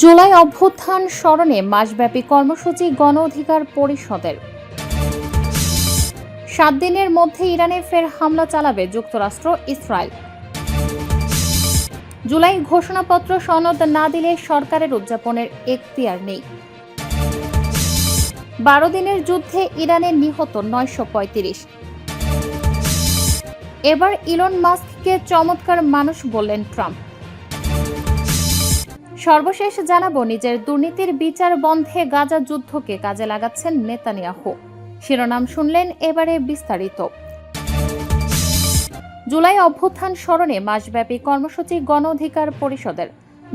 জুলাই অভ্যুত্থান স্মরণে মাসব্যাপী কর্মসূচি গণ অধিকার পরিষদের। সাত দিনের মধ্যে ইরানে ফের হামলা চালাবে যুক্তরাষ্ট্র, ইসরায়েল। জুলাই ঘোষণাপত্র সনদ না দিলে সরকারের উদযাপনের এখতিয়ার নেই। বারো দিনের যুদ্ধে ইরানে নিহত নয়শো পঁয়ত্রিশ। এবার ইলন মাস্ককে চমৎকার মানুষ বললেন ট্রাম্প। সর্বশেষ জানাব, নিজের দুর্নীতির বিচার বন্ধে গাজা যুদ্ধকে কাজে লাগাচ্ছেন নেতানিয়াহু। শিরোনাম শুনলেন এবারে বিস্তারিত। জুলাই অভ্যুত্থান স্মরণে মাসব্যাপী কর্মসূচি গণ অধিকার পরিষদের।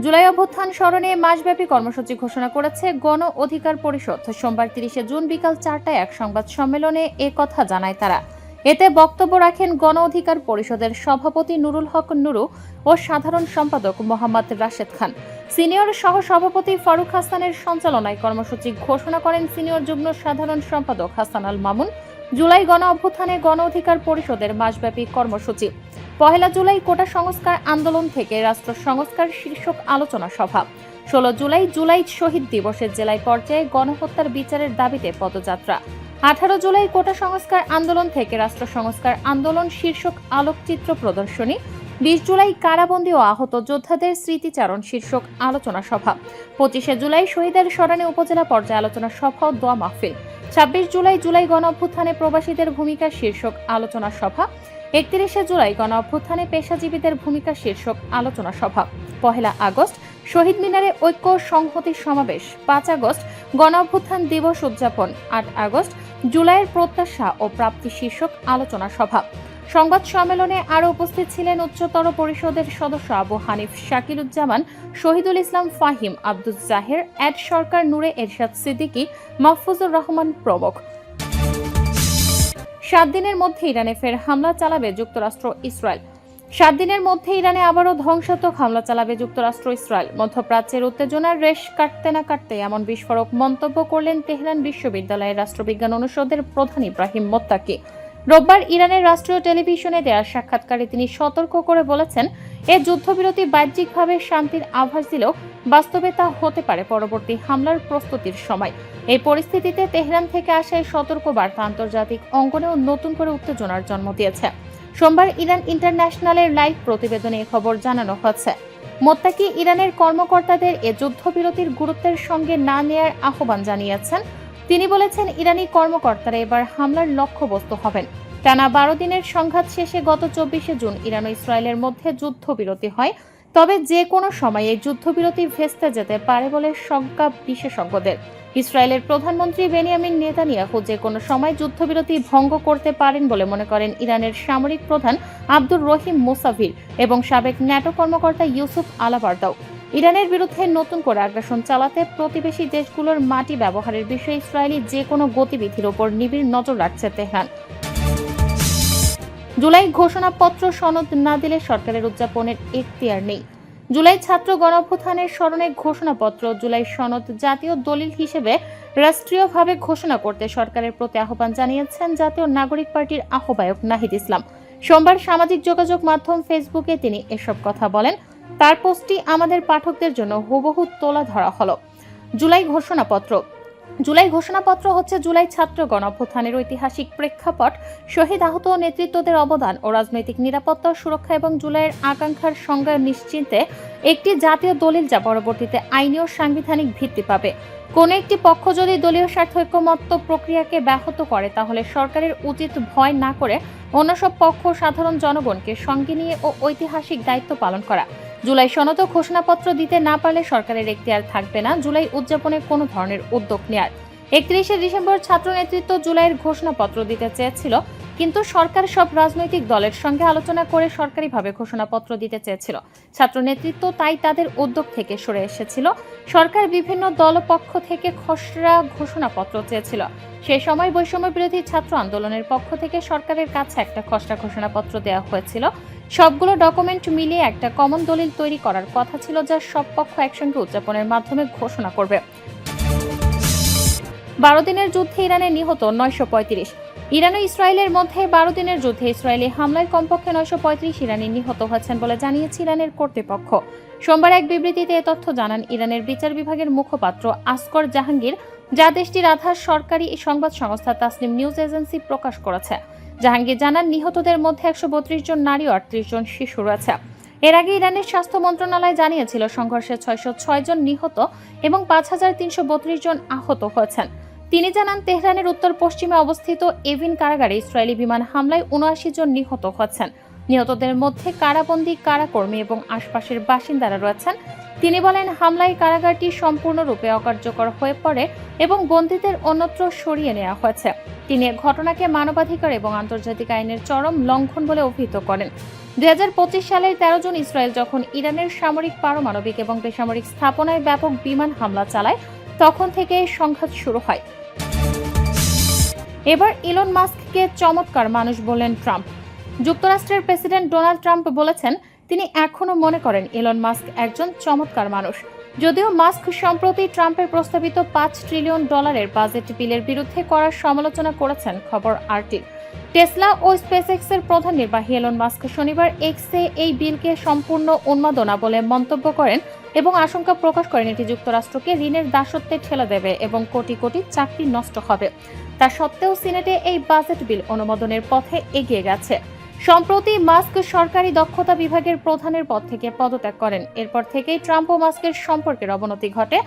জুলাই অভ্যুত্থান স্মরণে মাসব্যাপী কর্মসূচি ঘোষণা করেছে গণ অধিকার পরিষদ। সোমবার তিরিশে জুন বিকাল চারটায় এক সংবাদ সম্মেলনে এ কথা জানায় তারা। এতে বক্তব্য রাখেন গণ অধিকার পরিষদের সভাপতি নুরুল হক নুরু ও সাধারণ সম্পাদক মোহাম্মদ রাশেদ খান। সিনিয়র সহ সভাপতি ফারুক হাসানের সঞ্চালনায় কর্মসূচি ঘোষণা করেন সিনিয়র যুগ্ম সাধারণ সম্পাদক হাসান আল মামুন। জুলাই গণ অভ্যুত্থানে গণ অধিকার পরিষদের মাসব্যাপী কর্মসূচি। পহেলা জুলাই কোটা সংস্কার আন্দোলন থেকে রাষ্ট্র সংস্কার শীর্ষক আলোচনা সভা। ষোলো জুলাই জুলাই শহীদ দিবসের জেলায় পর্যায়ে গণহত্যার বিচারের দাবিতে পদযাত্রা। আঠারো জুলাই কোটা সংস্কার আন্দোলন থেকে রাষ্ট্র সংস্কার আন্দোলন শীর্ষক আলোকচিত্র প্রদর্শনী, বিশ জুলাই কারাবন্দী ও আহত যোদ্ধাদের স্মৃতিচারণ শীর্ষক আলোচনা সভা, পঁচিশে জুলাই শহীদের স্মরণে উপজেলা পর্যায়ে আলোচনা সভা ও দোয়া মাহফিল, ছাব্বিশ জুলাই জুলাই গণ অভ্যুত্থানে প্রবাসীদের ভূমিকা শীর্ষক আলোচনা সভা, একত্রিশে জুলাই গণ অভ্যুত্থানে পেশাজীবীদের ভূমিকা শীর্ষক আলোচনা সভা, পহেলা আগস্ট শহীদ মিনারে ঐক্য সংহতি সমাবেশ, পাঁচ আগস্ট গণ অভ্যুত্থান দিবস উদযাপন, আট আগস্ট জুলাইয়ের প্রত্যাশা ও প্রাপ্তি শীর্ষক আলোচনা সভা। সংবাদ সম্মেলনে আরও উপস্থিত ছিলেন উচ্চতর পরিষদের সদস্য আবু হানিফ শাকিরুজ্জামান শহীদুল ইসলাম ফাহিম, আব্দুল জাহের অ্যাড সরকার নূরে এরশাদ সিদ্দিকী, মাহফুজুর রহমান প্রমুখ। সাত দিনের মধ্যে ইরানে ফের হামলা চালাবে যুক্তরাষ্ট্র ইসরায়েল। সাত দিনের মধ্যে ইরানে আবারও ধ্বংসাত্মক হামলা চালাবে যুক্তরাষ্ট্র ইসরায়েল। মধ্যপ্রাচ্যের উত্তেজনার রেশ কাটতে না কাটতে এমন বিস্ফোরক মন্তব্য করলেন তেহরান বিশ্ববিদ্যালয়ের রাষ্ট্রবিজ্ঞান অনুষদের প্রধান ইব্রাহিম মোত্তাকি। রোববার ইরানের রাষ্ট্রীয় টেলিভিশনে দেওয়া সাক্ষাৎকারে তিনি সতর্ক করে বলেছেন, এ যুদ্ধবিরতি বাহ্যিকভাবে শান্তির আভাস দিলেও বাস্তবে তা হতে পারে পরবর্তী হামলার প্রস্তুতির সময়। এই পরিস্থিতিতে তেহরান থেকে আসা এই সতর্ক বার্তা আন্তর্জাতিক অঙ্গনেও নতুন করে উত্তেজনার জন্ম দিয়েছে। সোমবার ইরান ইন্টারন্যাশনালের লাইভ প্রতিবেদনে খবর জানানো হচ্ছে। মোত্তাকি ইরানের কর্মকর্তাদের এ যুদ্ধবিরতির গুরুত্বের সঙ্গে না নেয়ার আহ্বান জানিয়েছেন। তিনি বলেছেন, ইরানি কর্মকর্তারা এবার হামলার লক্ষ্যবস্তু হবেন। টানা বারো দিনের সংঘাত শেষে গত চব্বিশে জুন ইরান ও ইসরায়েলের মধ্যে যুদ্ধবিরতি হয়। তবে যে কোনো সময় যুদ্ধবিরতি ভেস্তে যেতে পারে বলে শঙ্কা বিশেষজ্ঞদের। ইসরায়েলের প্রধানমন্ত্রী বেনিয়ামিন নেতানিয়াহু যে কোনো সময় যুদ্ধবিরতি ভঙ্গ করতে পারেন বলে মনে করেন ইরানের সামরিক প্রধান আব্দুর রহিম মুসাভির এবং সাবেক ন্যাটো কর্মকর্তা ইউসুফ আলাবার্দাও। ইরানের বিরুদ্ধে নতুন করে আগ্রাসন চালাতে প্রতিবেশী দেশগুলোর মাটি ব্যবহারের বিষয়ে ইসরায়েলি যে কোনো গতিবিধির ওপর নিবিড় নজর রাখছে তেহরান। জুলাই ঘোষণাপত্র সনদ না দিলে সরকারের উদযাপনের এখতিয়ার নেই। জুলাই ছাত্র গণঅভ্যুত্থানের স্মরণে ঘোষণাপত্র জুলাই সনদ জাতীয় দলিল হিসেবে রাষ্ট্রীয়ভাবে ঘোষণা করতে সরকারের প্রতি আহ্বান জানিয়েছেন জাতীয় নাগরিক পার্টির আহ্বায়ক নাহিদ ইসলাম। সোমবার সামাজিক যোগাযোগ মাধ্যম ফেসবুকে তিনি এসব কথা বলেন। তার পোস্টটি আমাদের পাঠকদের জন্য হুবহু তোলা ধরা হলো। জুলাই ঘোষণাপত্র জুলাই ঘোষণাপত্র হচ্ছে জুলাই ছাত্র গণঅভ্যুত্থানের ঐতিহাসিক প্রেক্ষাপট। শহীদ আহত নেতৃত্বদের অবদান ও রাজনৈতিক নিরাপত্তা, সুরক্ষা এবং জুলাইয়ের আকাঙ্ক্ষার সংজ্ঞা নিশ্চিন্তে একটি জাতীয় দলিল যা পরবর্তীতে আইনি ও সাংবিধানিক ভিত্তি পাবে। কোনো একটি পক্ষ যদি দলীয় স্বার্থ ঐক্যমত্য প্রক্রিয়াকে ব্যাহত করে, তাহলে সরকারের উচিত ভয় না করে অন্য সব পক্ষ সাধারণ জনগণকে সঙ্গে নিয়ে ও ঐতিহাসিক দায়িত্ব পালন করা। জুলাই সনদ ঘোষণাপত্র দিতে না পারলে সরকারের এখতিয়ার থাকবে না। জুলাই উদযাপনে কোনো ধরনের উদ্যোগ নেয়ার। একত্রিশে ডিসেম্বর ছাত্র নেতৃত্ব জুলাইয়ের ঘোষণাপত্র দিতে চেয়েছিল কিন্তু সরকার সব রাজনৈতিক দলের সঙ্গে আলোচনা করে সরকারিভাবে ঘোষণাপত্র দিতে চেয়েছিল। ছাত্র নেতৃত্ব তাই তাদের উদ্যোগ থেকে সরে এসেছিল। সরকার বিভিন্ন দলপক্ষ থেকে খসড়া ঘোষণাপত্র চেয়েছিল। সে সময় বৈষম্য বিরোধী ছাত্র আন্দোলনের পক্ষ থেকে সরকারের কাছে একটা খসড়া ঘোষণাপত্র দেওয়া হয়েছিল। সবগুলো ডকুমেন্ট মিলিয়ে একটা কমন দলিল তৈরি করার কথা ছিল যা সব পক্ষ একসঙ্গে উদযাপনের মাধ্যমে ঘোষণা করবে। বারো দিনের যুদ্ধে ইরানে নিহত নয়শো পঁয়ত্রিশ। ইরান ও ইসরায়েলের মধ্যে বারো দিনের যুদ্ধে ইসরায়েলি হামলায় কমপক্ষে নয়শো পঁয়ত্রিশ ইরানি নিহত হয়েছেন বলে জানিয়েছে ইরানের কর্তৃপক্ষ। সোমবার এক বিবৃতিতে এ তথ্য জানান ইরানের বিচার বিভাগের মুখপাত্র আসকর জাহাঙ্গীর, যা দেশটির আধার সরকারি সংবাদ সংস্থা তাসলিম নিউজ এজেন্সি প্রকাশ করেছে। জাহাঙ্গীর জানান, নিহতদের মধ্যে একশো বত্রিশ জন নারী ও আটত্রিশ জন শিশু রয়েছে। এর আগে ইরানের স্বাস্থ্য মন্ত্রণালয় জানিয়েছিল, সংঘর্ষে ছয়শো ছয় জন নিহত এবং পাঁচ হাজার তিনশো বত্রিশ জন আহত হয়েছেন। তিনি জানান, তেহরানের উত্তর পশ্চিমে অবস্থিত এভিন কারাগারে ইসরায়েলি বিমান হামলায় উনআশি জন নিহত হয়েছেন নিহতদের মধ্যে কারাবন্দী, কারাকর্মী এবং আশপাশের বাসিন্দারা রয়েছেন। তিনি বলেন, হামলায় কারাগারটি সম্পূর্ণরূপে অকার্যকর হয়ে পড়ে এবং বন্দীদের অন্যত্র সরিয়ে নেওয়া হয়েছে। তিনি ঘটনাকে মানবাধিকার এবং আন্তর্জাতিক আইনের চরম লঙ্ঘন বলে অভিহিত করেন। দুই হাজার পঁচিশ সালের তেরো জন ইসরায়েল যখন ইরানের সামরিক পারমাণবিক এবং বেসামরিক স্থাপনায় ব্যাপক বিমান হামলা চালায়, তখন থেকে সংঘাত শুরু হয়। এবার ইলন মাস্ককে চমৎকার মানুষ বললেন ট্রাম্প। যুক্তরাষ্ট্রের প্রেসিডেন্ট ডোনাল্ড ট্রাম্প বলেছেন, তিনি এখনও মনে করেন ইলন মাস্ক একজন চমৎকার মানুষ। যদিও মাস্ক সম্প্রতি ট্রাম্পের প্রস্তাবিত পাঁচ ট্রিলিয়ন ডলারের বাজেট বিলের বিরুদ্ধে করার সমালোচনা করেছেন, খবর আরটির টেসলা ও স্পেসএক্সের প্রধান নির্বাহী এলন মাস্ক শনিবার এক্সে এই বিলকে সম্পূর্ণ উন্মাদনা বলে মন্তব্য করেন এবং আশঙ্কা প্রকাশ করেন এটি যুক্তরাষ্ট্রকে ঋণের দাসত্বে ঠেলে দেবে এবং কোটি কোটি চাকরি নষ্ট হবে। তা সত্ত্বেও সিনেটে এই বাজেট বিল অনুমোদনের পথে এগিয়ে গেছে। সম্প্রতি মাস্ক সরকারি দক্ষতা বিভাগের প্রধানের পদ থেকে পদত্যাগ করেন। এরপর থেকেই ট্রাম্প ও মাস্কের সম্পর্কের অবনতি ঘটে।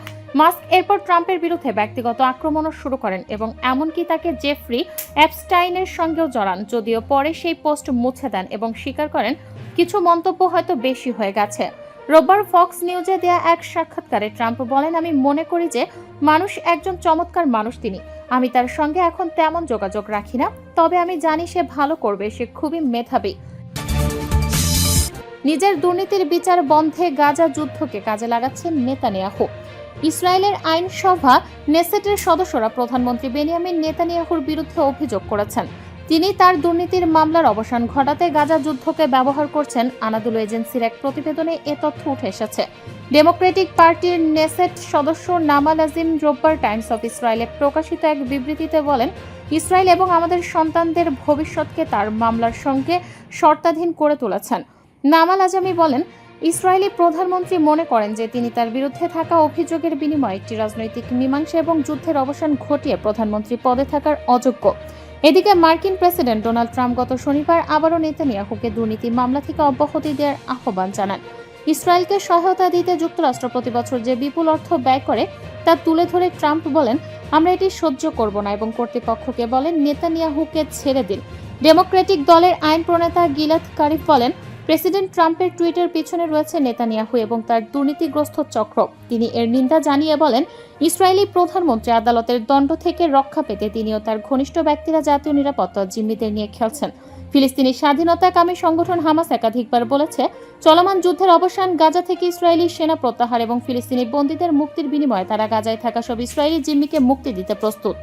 মাস্ক এরপর ট্রাম্পের বিরুদ্ধে ব্যক্তিগত আক্রমণও শুরু করেন এবং এমনকি তাকে জেফ্রি অ্যাপস্টাইনের সঙ্গেও জড়ান, যদিও পরে সেই পোস্ট মুছে দেন এবং স্বীকার করেন, কিছু মন্তব্য হয়তো বেশি হয়ে গেছে। রোববার ফক্স নিউজে দেয়া এক সাক্ষাৎকারে ট্রাম্প বলেন, আমি মনে করি যে মানুষ একজন চমৎকার মানুষ তিনি। আমি তার সঙ্গে এখন তেমন যোগাযোগ রাখি না, তবে আমি জানি সে ভালো করবে, সে খুবই মেধাবী। নিজের দুর্নীতির বিচার বন্ধে গাজা যুদ্ধকে কাজে লাগাচ্ছেন নেতানিয়াহু। ইসরায়েলের আইনসভা নেসেটের সদস্যরা প্রধানমন্ত্রী বেনিয়ামিন নেতানিয়াহুর বিরুদ্ধে অভিযোগ করেছেন। তিনি তার দুর্নীতির মামলার অবসান ঘটাতে গাজা যুদ্ধকে ব্যবহার করছেন। আনাদুল এজেন্সির এক প্রতিবেদনে এ তথ্য উঠে এসেছে। ডেমোক্রেটিক পার্টির নেসেট সদস্য নামাল আজিম রোববার টাইমস অফ ইসরায়েলে প্রকাশিত এক বিবৃতিতে বলেন, ইসরায়েল এবং আমাদের সন্তানদের ভবিষ্যৎকে তার মামলার সঙ্গে শর্তাধীন করে তুলেছেন। নামাল আজামি বলেন, ইসরায়েলি প্রধানমন্ত্রী মনে করেন যে তিনি তার বিরুদ্ধে থাকা অভিযোগের বিনিময়ে একটি রাজনৈতিক মীমাংসা এবং যুদ্ধের অবসান ঘটিয়ে প্রধানমন্ত্রী পদে থাকার অযোগ্য। এদিকে মার্কিন প্রেসিডেন্ট ডোনাল্ড ট্রাম্প গত শনিবার আবারও নেতানিয়াহুকে দুর্নীতি মামলা থেকে অব্যাহতি দেওয়ার আহ্বান জানান। ইসরায়েলকে সহায়তা দিতে যুক্তরাষ্ট্র প্রতি বছর যে বিপুল অর্থ ব্যয় করে তা তুলে ধরে ট্রাম্প বলেন, আমরা এটি সহ্য করব না এবং কর্তৃপক্ষকে বলেন, নেতানিয়াহুকে ছেড়ে দিন। ডেমোক্রেটিক দলের আইন প্রণেতা গিলাত কারিফ বলেন, প্রেসিডেন্ট ট্রাম্পের টুইটের পিছনে রয়েছে নেতানিয়াহু এবং তার দুর্নীতিগ্রস্ত চক্র। তিনি এর নিন্দা জানিয়ে বলেন, ইসরায়েলি প্রধানমন্ত্রী আদালতের দণ্ড থেকে রক্ষা পেতে তিনিও তার ঘনিষ্ঠ ব্যক্তিরা জাতীয় নিরাপত্তা জিম্মিদের নিয়ে খেলছেন। ফিলিস্তিনি স্বাধীনতাকামী সংগঠন হামাস একাধিকবার বলেছে, চলমান যুদ্ধের অবসান গাজা থেকে ইসরায়েলি সেনা প্রত্যাহার এবং ফিলিস্তিনি বন্দীদের মুক্তির বিনিময়ে তারা গাজায় থাকা সব ইসরায়েলি জিম্মিকে মুক্তি দিতে প্রস্তুত।